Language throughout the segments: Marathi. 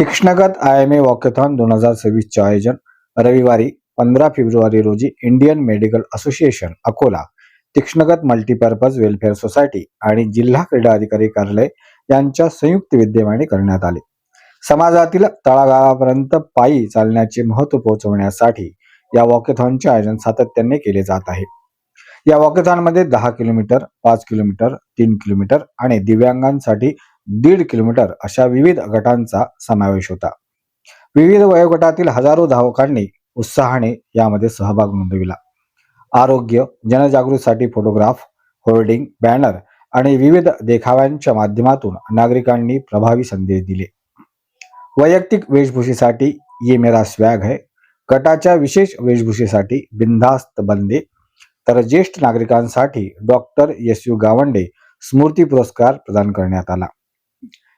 तीक्ष्णगत आय एम ए वॉकेथॉन दोन हजार सव्वीसचे आयोजन रविवारी पंधरा फेब्रुवारी रोजी Indian Medical Association Akola Tikshnagat multipurpose welfare society आणि जिल्हा क्रीडा अधिकारी कार्यालय यांच्या संयुक्त विद्यमाने करण्यात आले. समाजातील तळागाळापर्यंत पायी चालण्याचे महत्त्व पोहोचवण्यासाठी या वॉकेथॉनचे आयोजन सातत्याने केले जात आहे. या वॉकेथॉनमध्ये दहा किलोमीटर पाच किलोमीटर तीन किलोमीटर आणि दिव्यांगांसाठी दीड किलोमीटर अशा विविध गटांचा समावेश होता. विविध वयोगटातील हजारो धावकांनी उत्साहाने यामध्ये सहभाग नोंदविला. आरोग्य जनजागृतीसाठी फोटोग्राफ होर्डिंग बॅनर आणि विविध देखाव्यांच्या माध्यमातून नागरिकांनी प्रभावी संदेश दिले. वैयक्तिक वेशभूषेसाठी ये मेरा स्वॅग है गटाच्या विशेष वेशभूषेसाठी बिनधास्त बंदे तर ज्येष्ठ नागरिकांसाठी डॉक्टर एस यू गावंडे स्मृती पुरस्कार प्रदान करण्यात आला.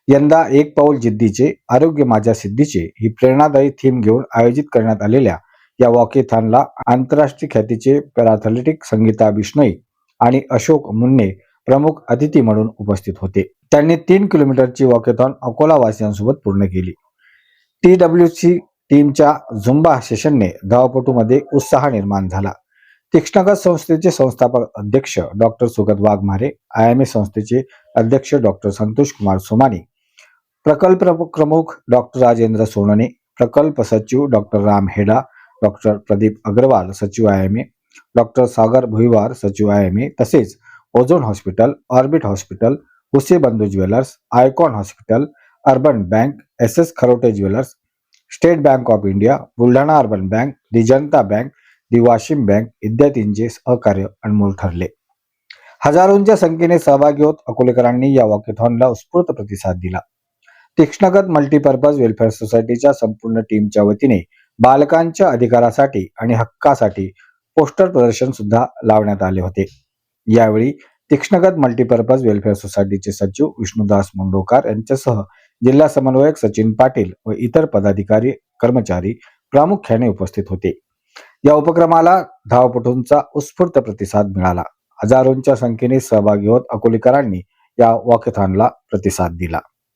यंदा एक पाऊल जिद्दीचे आरोग्य माझ्या सिद्धीचे ही प्रेरणादायी थीम घेऊन आयोजित करण्यात आलेल्या या वॉकेथॉनला आंतरराष्ट्रीय ख्यातीचे पॅराथलेटिक संगीता बिष्णई आणि अशोक मुन्ने प्रमुख अतिथी म्हणून उपस्थित होते. त्यांनी तीन किलोमीटरची वॉकेथॉन अकोला वासियांसोबत पूर्ण केली. टी डब्ल्यू सी टीमच्या झुंबा सेशनने धावपटूमध्ये उत्साह निर्माण झाला. तीक्ष्णगत संस्थेचे संस्थापक अध्यक्ष doctor Sugat Waghmare I M A संस्थेचे अध्यक्ष डॉक्टर संतोष कुमार सोमानी प्रकल्प प्रमुख डॉक्टर राजेंद्र सोनने, प्रकल्प सचिव डॉक्टर राम हेडा, डॉक्टर प्रदीप अग्रवाल सचिव I M A doctor Sagar Bhuiwar सचिव आय एम ए तसेच ozone hospital, Orbit hospital, Huse Bandhu jewellers, Icon hospital, urban bank S S Kharote jewellers, State Bank of India, Buldhana urban bank, the Janata bank, the Washim सहकार्य अनमोल ठरले. हजारोंच्या संख्येने सहभागी होत अकोलेकरांनी या वॉकेथॉनला उत्स्फूर्त प्रतिसाद दिला. तीक्ष्णगत मल्टीपर्पज वेलफेअर सोसायटीच्या संपूर्ण टीमच्या वतीने बालकांच्या अधिकारासाठी आणि हक्कासाठी पोस्टर प्रदर्शन सुद्धा लावण्यात आले होते. यावेळी तीक्ष्णगत मल्टीपर्पज वेलफेअर सोसायटीचे सचिव विष्णुदास मुंडोकार यांच्यासह जिल्हा समन्वयक सचिन पाटील व इतर पदाधिकारी कर्मचारी प्रामुख्याने उपस्थित होते. या उपक्रमाला धावपटूंचा उत्स्फूर्त प्रतिसाद मिळाला. हजारोंच्या संख्येने सहभागी होत अकोलेकरांनी या वॉकेथॉनला प्रतिसाद दिला.